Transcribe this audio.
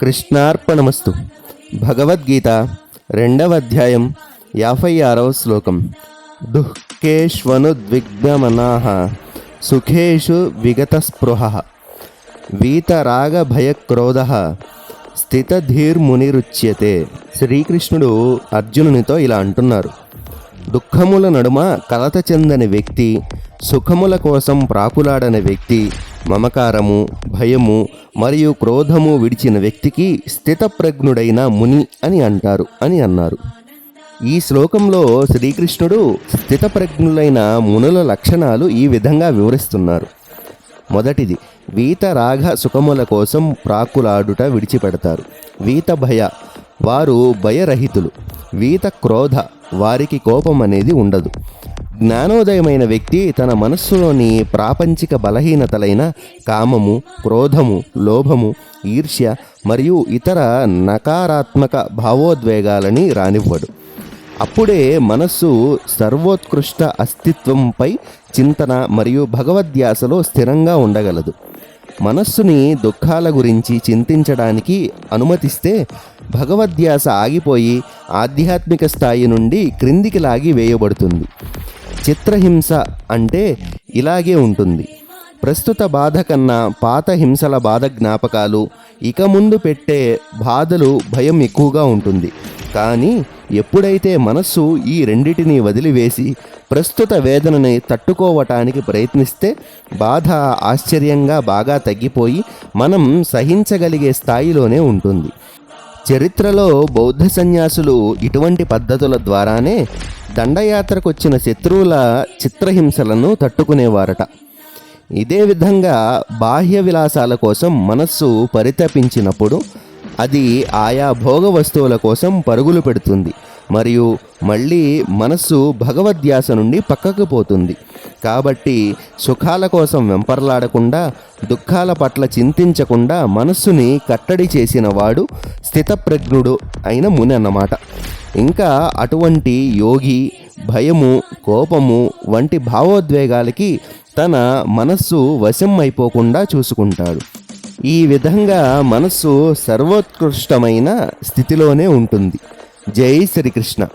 కృష్ణార్పణమస్తు. భగవద్గీత రెండవ అధ్యాయం యాభై ఆరవ శ్లోకం. దుఃఖేష్వనుద్విగ్నమనాః సుఖేషు విగతస్పృహ వీతరాగభయక్రోధ స్థితధీర్మునిరుచ్యతే. శ్రీకృష్ణుడు అర్జునునితో ఇలా అంటున్నారు. దుఃఖముల నడుమ కలత చెందని వ్యక్తి సుఖముల కోసం ప్రాకులాడని వ్యక్తి మమకారము భయము మరియు క్రోధము విడిచిన వ్యక్తికి స్థితప్రజ్ఞుడైన ముని అని అంటారు అని అన్నారు. ఈ శ్లోకంలో శ్రీకృష్ణుడు స్థితప్రజ్ఞులైన మునుల లక్షణాలు ఈ విధంగా వివరిస్తున్నారు. మొదటిది వీత రాగ సుఖముల కోసం ప్రాకులాడుట విడిచిపెడతారు. వీత భయ వారు భయరహితులు. వీత క్రోధ వారికి కోపం అనేది ఉండదు. జ్ఞానోదయమైన వ్యక్తి తన మనస్సులోని ప్రాపంచిక బలహీనతలైన కామము క్రోధము లోభము ఈర్ష్య మరియు ఇతర నకారాత్మక భావోద్వేగాలని రానివ్వడు. అప్పుడే మనస్సు సర్వోత్కృష్ట అస్తిత్వంపై చింతన మరియు భగవద్ధ్యాసలో స్థిరంగా ఉండగలదు. మనస్సుని దుఃఖాల గురించి చింతించడానికి అనుమతిస్తే భగవద్ధ్యాస ఆగిపోయి ఆధ్యాత్మిక స్థాయి నుండి క్రిందికి లాగి వేయబడుతుంది. చిత్రహింస అంటే ఇలాగే ఉంటుంది. ప్రస్తుత బాధ కన్నా పాత హింసల బాధ జ్ఞాపకాలు ఇక ముందు పెట్టే బాధలు భయం ఎక్కువగా ఉంటుంది. కానీ ఎప్పుడైతే మనస్సు ఈ రెండిటిని వదిలివేసి ప్రస్తుత వేదనని తట్టుకోవటానికి ప్రయత్నిస్తే బాధ ఆశ్చర్యంగా బాగా తగ్గిపోయి మనం సహించగలిగే స్థాయిలోనే ఉంటుంది. చరిత్రలో బౌద్ధ సన్యాసులు ఇటువంటి పద్ధతుల ద్వారానే దండయాత్రకొచ్చిన శత్రువుల చిత్రహింసలను తట్టుకునేవారట. ఇదే విధంగా బాహ్య విలాసాల కోసం మనస్సు పరితపించినప్పుడు అది ఆయా భోగ వస్తువుల కోసం పరుగులు పెడుతుంది. మరియు మళ్ళీ మనస్సు భగవద్యాస నుండి పక్కకు పోతుంది. కాబట్టి సుఖాల కోసం వెంపర్లాడకుండా దుఃఖాల పట్ల చింతించకుండా మనస్సుని కట్టడి చేసిన వాడు స్థితప్రజ్ఞుడు అయిన ముని అన్నమాట. ఇంకా అటువంటి యోగి భయము కోపము వంటి భావోద్వేగాలకి తన మనస్సు వశం అయిపోకుండా చూసుకుంటాడు. ఈ విధంగా మనస్సు సర్వోత్కృష్టమైన స్థితిలోనే ఉంటుంది. జై శ్రీకృష్ణ.